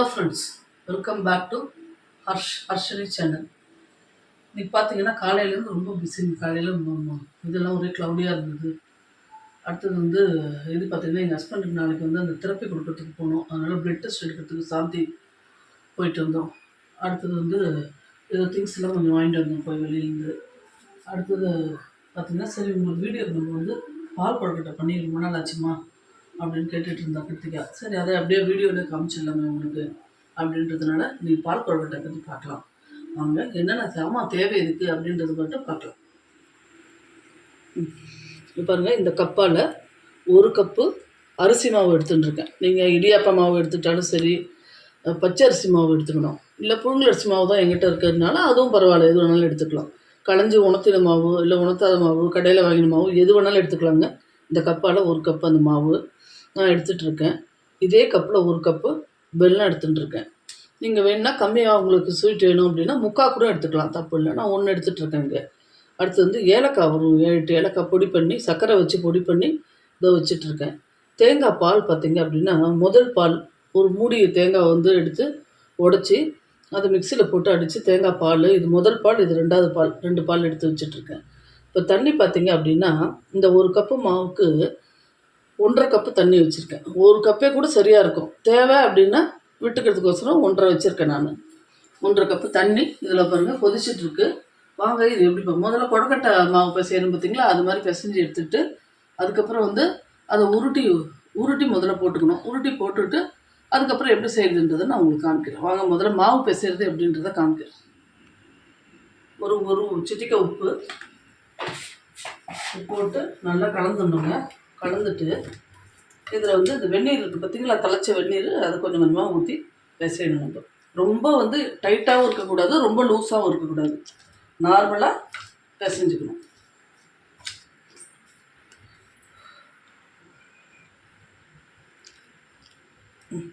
Hello friends welcome back to Harsh Harshini channel இன்னைக்கு பார்த்தீங்கன்னா காலையிலேருந்து ரொம்ப பிஸி காலையில் இதெல்லாம் ஒரே க்ளவுடியாக இருந்தது. அடுத்தது வந்து இது பார்த்தீங்கன்னா எங்கள் ஹஸ்பண்டுக்கு நாளைக்கு வந்து அந்த தெரப்பி கொடுக்கறதுக்கு போனோம். அதனால் பிளட் டெஸ்ட் எடுக்கிறதுக்கு சாந்தி போயிட்டு வந்தோம். அடுத்தது வந்து ஏதோ திங்ஸ் எல்லாம் கொஞ்சம் வாங்கிட்டு வந்தோம் போய் வெளியிலேருந்து. அடுத்தது பார்த்தீங்கன்னா சரி உங்களுக்கு வீடியோ நம்ம வந்து பால் கொழுக்கட்டை பண்ணி ரொம்ப நாள் ஆச்சுமா? அப்படின்னு கேட்டுட்டு இருந்தா கிருத்திகா. சரி அதை அப்படியே வீடியோவில் காமிச்சிடலாமே உங்களுக்கு அப்படின்றதுனால நீ பால் கொழுக்கட்டை பற்றி பார்க்கலாம். வாங்க என்னென்ன சாமான் தேவை இருக்குது அப்படின்றத மட்டும் பார்க்கலாம். ம். பாருங்க இந்த கப்பால் ஒரு கப்பு அரிசி மாவு எடுத்துட்டுருக்கேன் நீங்கள் இடியாப்ப மாவு எடுத்துட்டாலும் சரி பச்சை அரிசி மாவு எடுத்துக்கணும். இல்லை புழுங்கலரிசி மாவு தான் எங்கிட்ட இருக்கிறதுனால அதுவும் பரவாயில்ல. எது வேணாலும் எடுத்துக்கலாம். களைஞ்சி உணர்த்தின மாவு இல்லை உணர்த்தாத மாவு கடையில் வாங்கின மாவு எது வேணாலும் எடுத்துக்கலாங்க. இந்த கப்பால் ஒரு கப்பு அந்த மாவு நான் எடுத்துகிட்டு இருக்கேன். இதே கப்பில் ஒரு கப்பு வெல்லம் எடுத்துட்டுருக்கேன் நீங்கள் வேணுன்னா கம்மியாக உங்களுக்கு ஸ்வீட் வேணும் அப்படின்னா முக்கா கூட எடுத்துக்கலாம். தப்பு இல்லை. நான் ஒன்று எடுத்துகிட்ருக்கேன் இங்கே. அடுத்து வந்து ஏலக்காய் ஒரு ஏழு எட்டு ஏலக்காய் பொடி பண்ணி சர்க்கரை வச்சு பொடி பண்ணி இதை வச்சிட்ருக்கேன் தேங்காய் பால் பார்த்தீங்க அப்படின்னா முதல் பால் ஒரு மூடி தேங்காய் வந்து எடுத்து உடச்சி அதை மிக்சியில் போட்டு அடித்து தேங்காய் பால் இது முதல் பால் இது ரெண்டாவது பால் ரெண்டு பால் எடுத்து வச்சிட்ருக்கேன் இப்போ தண்ணி பார்த்தீங்க அப்படின்னா இந்த ஒரு கப்பு மாவுக்கு ஒன்றரை கப்பு தண்ணி வச்சுருக்கேன். ஒரு கப்பே கூட சரியாக இருக்கும். தேவை அப்படின்னா விட்டுக்கிறதுக்கோசரம் ஒன்றரை வச்சுருக்கேன் நான். ஒன்றரை கப்பு தண்ணி இதில் பாருங்கள் கொதிச்சிட்டுருக்கு வாங்க இது எப்படி பா- முதல்ல கொடக்கட்டை மாவு பிசையணும் பார்த்தீங்களா அது மாதிரி பிசைஞ்சு எடுத்துட்டு அதுக்கப்புறம் வந்து அதை உருட்டி உருட்டி முதல்ல போட்டுக்கணும். உருட்டி போட்டுட்டு அதுக்கப்புறம் எப்படி செய்யுதுன்றதை நான் உங்களுக்கு காமிக்கிறேன். வாங்க முதல்ல மாவு பிசைறது எப்படின்றத காமிக்கிறேன். ஒரு ஒரு சிட்டிக்க உப்பு போட்டு நல்லா கலந்துடணுங்க. கலந்துட்டு இதில் வந்து இந்த வெந்நீர் இருக்குது பார்த்தீங்களா? தலைச்ச வெந்நீர் அதை கொஞ்சம் கொஞ்சமாக ஊற்றி பிசையணும் நம்ம ரொம்ப வந்து டைட்டாகவும் இருக்கக்கூடாது ரொம்ப லூஸாகவும் இருக்கக்கூடாது. நார்மலாக பிசைஞ்சுக்கணும். ம்.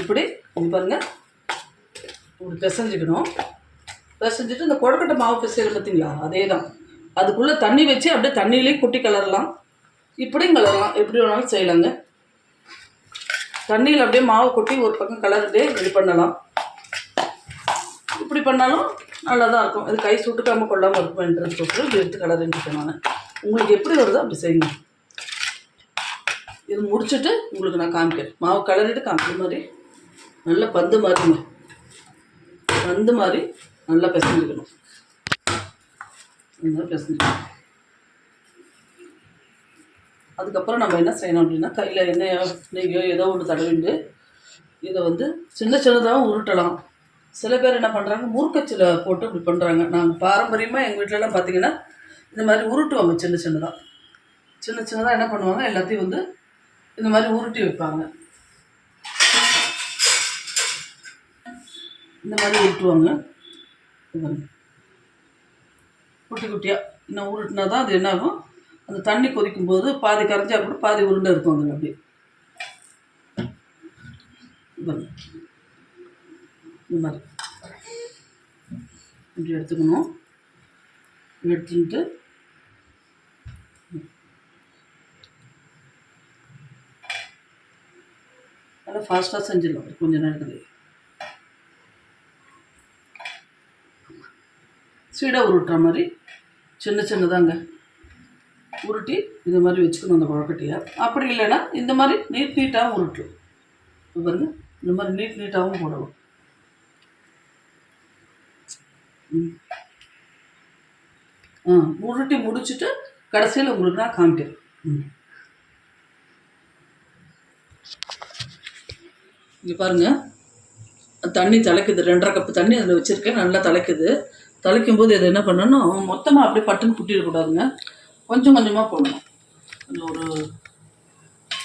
இப்படி இது பாருங்க. இப்படி பிசைஞ்சிக்கணும். பிசைஞ்சிட்டு இந்த கொழக்கட்டை மாவு பிசைகள் பார்த்தீங்களா அதே தான் அதுக்குள்ளே தண்ணி வச்சு அப்படியே தண்ணியிலையும் கொட்டி கலரலாம். இப்படியும் கலரலாம். எப்படி வேணாலும் செய்யலாங்க. தண்ணியில் அப்படியே மாவு கொட்டி ஒரு பக்கம் கலருட்டே இது பண்ணலாம். இப்படி பண்ணாலும் நல்லா தான் இருக்கும். இது கை சுட்டுக்காமல் கொள்ளாமல் இருக்கும்ன்றதுக்கோசரம் சொல்லிட்டு எடுத்து கலரிட்டு நான். உங்களுக்கு எப்படி வருதோ அப்படி செய்யுங்க. இது முடிச்சுட்டு உங்களுக்கு நான் காமிக்கிறேன். மாவு கலரிட்டு காமிக்கிற மாதிரி நல்ல பந்து மாதிரிங்க பந்து மாதிரி நல்லா பிசைஞ்சுக்கணும். நல்லா மாதிரி பிசைஞ்சுக்கணும். அதுக்கப்புறம் நம்ம என்ன செய்யணும் அப்படின்னா கையில் எண்ணெயோ நெய்யோ ஏதோ ஒன்று தடவிண்டு இதை வந்து சின்ன சின்னதாகவும் உருட்டலாம். சில பேர் என்ன பண்ணுறாங்க முறுக்கச்சில போட்டு இப்படி பண்ணுறாங்க நாங்கள் பாரம்பரியமாக எங்கள் வீட்டிலலாம் பார்த்தீங்கன்னா இந்த மாதிரி உருட்டுவாங்க சின்ன சின்னதாக சின்ன சின்னதாக என்ன பண்ணுவாங்க எல்லாத்தையும் வந்து இந்த மாதிரி உருட்டி வைப்பாங்க. இந்த மாதிரி உருட்டுவாங்க. இது குட்டி குட்டியாக இன்னும் உருட்டினா தான் அது என்னாகும்? அந்த தண்ணி கொதிக்கும் போது பாதி கரைஞ்சா கூட பாதி உருண்டை இருக்கும் அதில் அப்படியே. இந்த மாதிரி. இப்படி எடுத்துக்கணும். எடுத்துட்டு நல்லா ஃபாஸ்ட்டாக செஞ்சிடலாம். கொஞ்ச நேரத்துக்கு ஸ்வீடாக உருட்டுற மாதிரி சின்ன சின்னதாங்க. உருட்டி இந்த மாதிரி வச்சுக்கணும் அந்த குழக்கட்டையை அப்படி இல்லைன்னா இந்த மாதிரி நீட் நீட்டாகவும் உருட்டும் இப்போ பாருங்க இந்த மாதிரி நீட் நீட்டாகவும் போடணும். ம். ஆ உருட்டி முடிச்சுட்டு கடைசியில் உங்களுக்கு நான் காமிக்கிறேன். ம். இங்கே பாருங்க. தண்ணி தலைக்குது. ரெண்டரை கப்பு தண்ணி அதில் வச்சுருக்கேன். நல்லா தலைக்குது. தலைக்கும் போது இதை என்ன பண்ணணும் மொத்தமாக அப்படியே பட்டுன்னு குட்டிடக்கூடாதுங்க கொஞ்சம் கொஞ்சமாக போடணும். கொஞ்சம் ஒரு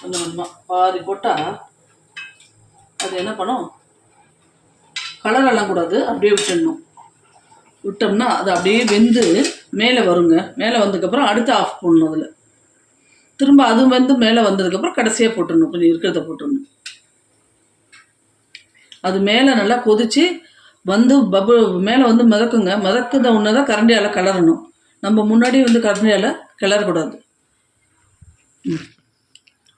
கொஞ்சம் கொஞ்சமாக பாதி போட்டால் அது என்ன பண்ணும்? கலர் எல்லாம் கூடாது. அப்படியே விட்டுடணும். விட்டோம்னா அது அப்படியே வெந்து மேலே வருங்க. மேலே வந்ததுக்கப்புறம் அடுத்து ஆஃப் பண்ணணும் அதில். திரும்ப அதுவும் வந்து மேலே வந்ததுக்கப்புறம் கடைசியாக போட்டுடணும். கொஞ்சம் இருக்கிறத போட்டுடணும். அது மேலே நல்லா கொதிச்சு வந்து பபு மேலே வந்து மிதக்குங்க. மிதக்குத ஒன்று தான் கரண்டியால் கிளறணும். நம்ம முன்னாடி வந்து கரண்டியால் கிளறக்கூடாது. ம்.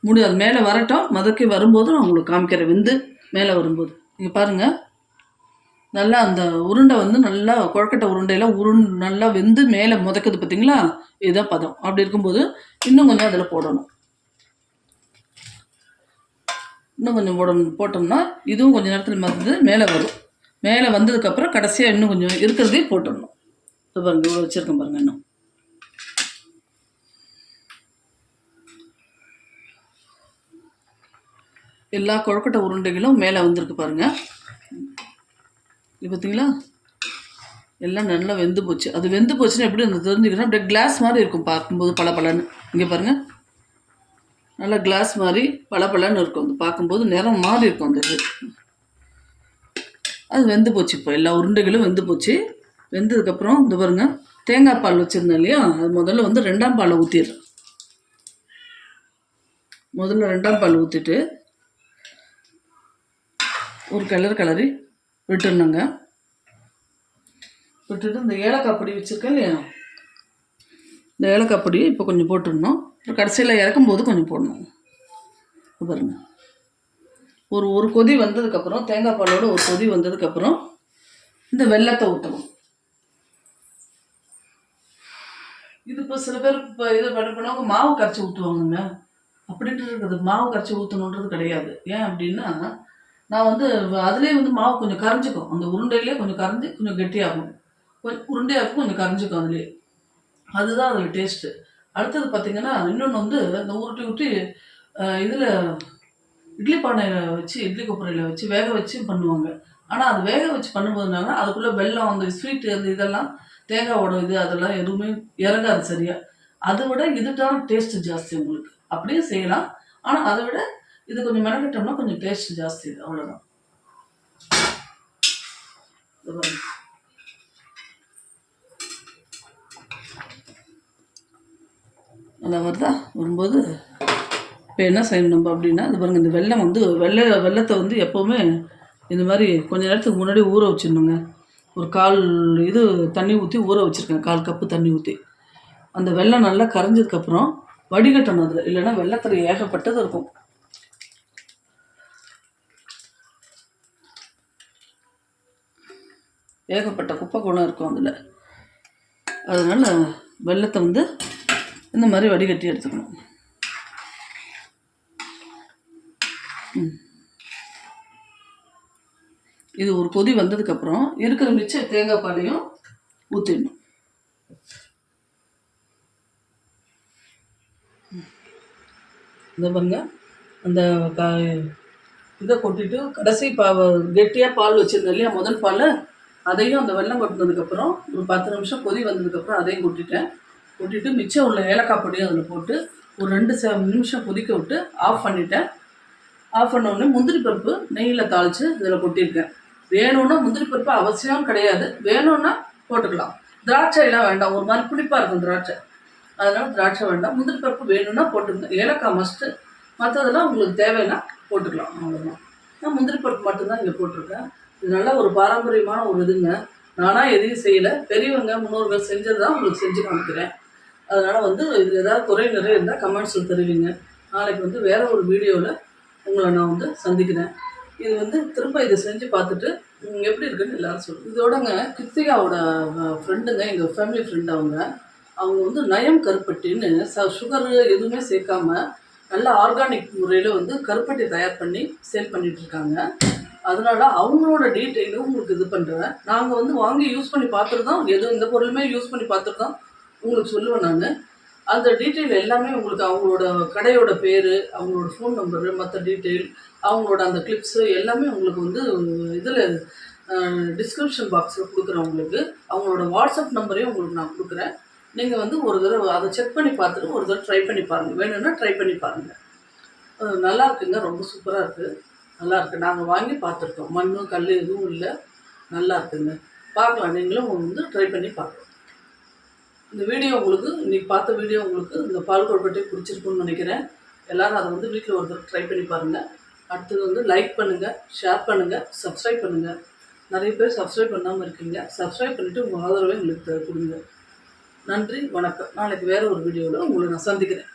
முடியாது. மேலே வரட்டும். மதக்கி வரும்போது நான் உங்களுக்கு காமிக்கிறேன். வெந்து மேலே வரும்போது. நீங்கள் பாருங்கள் நல்லா அந்த உருண்டை வந்து நல்லா குழக்கட்டை உருண்டையெல்லாம் உருண் நல்லா வெந்து மேலே முதக்குது பார்த்தீங்களா இதுதான் பதம். அப்படி இருக்கும்போது இன்னும் கொஞ்சம் அதில் போடணும். இன்னும் கொஞ்சம் போடணும் போட்டோம்னா இதுவும் கொஞ்சம் நேரத்தில் மறந்து மேலே வரும். மேலே வந்ததுக்கப்புறம் கடைசியாக இன்னும் கொஞ்சம் இருக்கிறதையும் போட்டுடணும். இது பாருங்கள் இவ்வளோ வச்சுருக்கேன் பாருங்கள் இன்னும். எல்லா கொழுக்கட்டை உருண்டைகளும் மேலே வந்திருக்கு பாருங்கள் இது பார்த்தீங்களா எல்லாம் நல்லா வெந்து போச்சு. அது வெந்து போச்சுன்னா எப்படி அந்த தெரிஞ்சுக்கணும்? அப்படியே கிளாஸ் மாதிரி இருக்கும் பார்க்கும்போது பளபளன்னு. இங்கே பாருங்கள் நல்லா கிளாஸ் மாதிரி பளபளன்னு இருக்கும். அது பார்க்கும்போது நிறம் மாறி இருக்கும் அந்த இது. அது வெந்து போச்சு இப்போ. எல்லா உருண்டைகளும் வெந்து போச்சு. வெந்ததுக்கப்புறம் இந்த பாருங்க தேங்காய் பால் வச்சுருந்தேன் இல்லையா? அது முதல்ல வந்து ரெண்டாம் பாலை ஊற்றிடுறேன் முதல்ல ரெண்டாம் பால் ஊற்றிட்டு ஒரு கலர் கலரி விட்டுருந்தேங்க விட்டுட்டு இந்த ஏலக்காய் பொடி வச்சுருக்கேன் இல்லையா? இந்த ஏலக்காய் பொடியை இப்போ கொஞ்சம் போட்டுடணும். அப்புறம் கடைசியில் இறக்கும்போது கொஞ்சம் போடணும். பாருங்கள் பாருங்க. ஒரு ஒரு கொதி வந்ததுக்கப்புறம் தேங்காய் பாலோட ஒரு கொதி வந்ததுக்கப்புறம் இந்த வெள்ளத்தை ஊற்றணும் இது இப்போ சில பேர் இப்போ இது பண்ணவங்க மாவு கரைச்சி ஊற்றுவாங்கங்க அப்படின்ட்டு இருக்குது மாவு கரைச்சி ஊற்றணுன்றது கிடையாது. ஏன் அப்படின்னா நான் வந்து அதுலேயே வந்து மாவு கொஞ்சம் கரைஞ்சிக்கும். அந்த உருண்டையிலே கொஞ்சம் கரைஞ்சி கொஞ்சம் கெட்டியாகும். கொஞ்சம் உருண்டையாகும் கொஞ்சம் கரைஞ்சிக்கும் அதுலேயே. அதுதான் அதில் டேஸ்ட்டு அடுத்தது பார்த்தீங்கன்னா இன்னொன்று வந்து இந்த உருட்டி உருட்டி இதில் இட்லி பானையில் வச்சு இட்லி கொப்பரையில் வச்சு வேக வச்சு பண்ணுவாங்க. ஆனால் அது வேக வச்சு பண்ணும்போதுனால அதுக்குள்ளே வெல்லம் அந்த ஸ்வீட்டு அந்த இதெல்லாம் தேங்காவோட இது அதெல்லாம் எதுவுமே இறங்காது சரியாக அதை விட இதுதான் டேஸ்ட் ஜாஸ்தி உங்களுக்கு. அப்படியே செய்யலாம். ஆனால் அதை விட இது கொஞ்சம் மெனக்கிட்டோம்னா கொஞ்சம் டேஸ்ட் ஜாஸ்தி இது. அவ்வளோதான் இது பாருங்க. நல்லா வருதா வரும்போது இப்போ என்ன செய்யணும் நம்ம அப்படின்னா இது பாருங்கள் இந்த வெள்ளம் வந்து வெள்ளை வெள்ளத்தை வந்து எப்போவுமே இந்த மாதிரி கொஞ்ச நேரத்துக்கு முன்னாடி ஊற வச்சிடணுங்க. ஒரு கால் இது தண்ணி ஊற்றி ஊற வச்சுருக்கேன் கால் கப்பு தண்ணி ஊற்றி அந்த வெள்ளம் நல்லா கரைஞ்சதுக்கப்புறம் வடிகட்டணும் அதில். இல்லைன்னா வெள்ளத்தில் ஏகப்பட்டது இருக்கும். ஏகப்பட்ட குப்பை குணம் இருக்கும் அதில். அதனால் வெள்ளத்தை வந்து இந்த மாதிரி வடிகட்டி எடுத்துக்கணும். இது ஒரு கொதி வந்ததுக்கப்புறம் இருக்கிற மிச்ச தேங்காய் பாலையும் ஊற்றிடணும் இந்த பாருங்க அந்த கா இதை கொட்டிட்டு கடைசி பா கெட்டியாக பால் வச்சுருந்தேன் இல்லையா முதல் பால் அதையும் அந்த வெள்ளம் கொட்டினதுக்கப்புறம் ஒரு பத்து நிமிஷம் கொதி வந்ததுக்கப்புறம் அதையும் கொட்டிட்டேன். கொட்டிட்டு மிச்சம் உள்ள ஏலக்காய் பொடியும் அதில் போட்டு ஒரு ரெண்டு ச நிமிஷம் கொதிக்க விட்டு ஆஃப் பண்ணிட்டேன். ஆஃப் பண்ண உடனே முந்திரி பருப்பு நெய்யில் தாளித்து இதில் கொட்டியிருக்கேன். வேணும்னா முந்திரி பருப்பு அவசியம் கிடையாது. வேணும்னா போட்டுக்கலாம். திராட்சையெல்லாம் வேண்டாம். ஒரு மாதிரி புளிப்பாக இருக்கும் திராட்சை. அதனால் திராட்சை வேண்டாம். முந்திரி பருப்பு வேணும்னா போட்டுக்கோங்க. ஏலக்காய் மஸ்ட்டு மற்றதெல்லாம் உங்களுக்கு தேவைன்னா போட்டுக்கலாம். அவ்வளோதான் நான் முந்திரி பருப்பு மட்டும்தான் இங்கே போட்டிருக்கேன். இது நல்ல ஒரு பாரம்பரியமான ஒரு இதுங்க. நானாக எதையும் செய்யலை. பெரியவங்க முன்னோர்கள் செஞ்சது தான் உங்களுக்கு செஞ்சு காமிக்கிறேன். அதனால் வந்து இதில் ஏதாவது குறை நிறைய இருந்தால் கமெண்ட்ஸில் தெரிவிங்க. நாளைக்கு வந்து வேறு ஒரு வீடியோவில் உங்களை நான் வந்து சந்திக்கிறேன். இது வந்து திரும்ப இதை செஞ்சு பார்த்துட்டு எப்படி இருக்குன்னு எல்லோரும் சொல்லுங்கள் இதோடங்க கிருத்திகாவோட ஃப்ரெண்டுங்க எங்கள் ஃபேமிலி ஃப்ரெண்ட் அவங்க. அவங்க வந்து நயம் கருப்பட்டின்னு ச சுகரு எதுவுமே சேர்க்காம நல்ல ஆர்கானிக் முறையில் வந்து கருப்பட்டி தயார் பண்ணி சேல் பண்ணிகிட்ருக்காங்க அதனால் அதனால அவங்களோட டீட்டெயிலும் உங்களுக்கு இது பண்ணுறேன் நாங்கள் வந்து வாங்கி யூஸ் பண்ணி பார்த்துட்டு தான் எது எந்த பொருளுமே யூஸ் பண்ணி பார்த்துட்டு தான் உங்களுக்கு சொல்லுவேன் நான். அந்த டீட்டெயில் எல்லாமே உங்களுக்கு அவங்களோட கடையோட பேர் அவங்களோட ஃபோன் நம்பரு மற்ற டீட்டெயில் அவங்களோட அந்த கிளிப்ஸு எல்லாமே உங்களுக்கு வந்து இதில் டிஸ்கிரிப்ஷன் பாக்ஸில் கொடுக்குறேன் உங்களுக்கு. அவங்களோட வாட்ஸ்அப் நம்பரையும் உங்களுக்கு நான் கொடுக்குறேன். நீங்கள் வந்து ஒரு தடவை அதை செக் பண்ணி பார்த்துட்டு ஒரு தடவை ட்ரை பண்ணி பாருங்கள் வேணும்னா ட்ரை பண்ணி பாருங்கள் நல்லா இருக்குங்க. ரொம்ப சூப்பராக இருக்குது நல்லா இருக்குது நாங்கள் வாங்கி பார்த்துருக்கோம். மண் கல் எதுவும் இல்லை. நல்லா இருக்குங்க. பார்க்கலாம். நீங்களும் வந்து ட்ரை பண்ணி பார்க்கலாம். இந்த வீடியோ உங்களுக்கு இன்றைக்கி பார்த்த வீடியோ உங்களுக்கு இந்த பால் கொழுக்கட்டை பிடிச்சிருக்குன்னு நினைக்கிறேன். எல்லாரும் அதை வந்து வீட்டில் ஒருத்தர் ட்ரை பண்ணி பாருங்கள் அடுத்தது வந்து லைக் பண்ணுங்கள் ஷேர் பண்ணுங்கள் சப்ஸ்கிரைப் பண்ணுங்கள் நிறைய பேர் சப்ஸ்கிரைப் பண்ணாமல் இருக்கீங்க. சப்ஸ்கிரைப் பண்ணிவிட்டு உங்கள் ஆதரவை எங்களுக்கு கொடுங்க. நன்றி வணக்கம். நாளைக்கு வேறு ஒரு வீடியோவில் உங்களை நான் சந்திக்கிறேன்.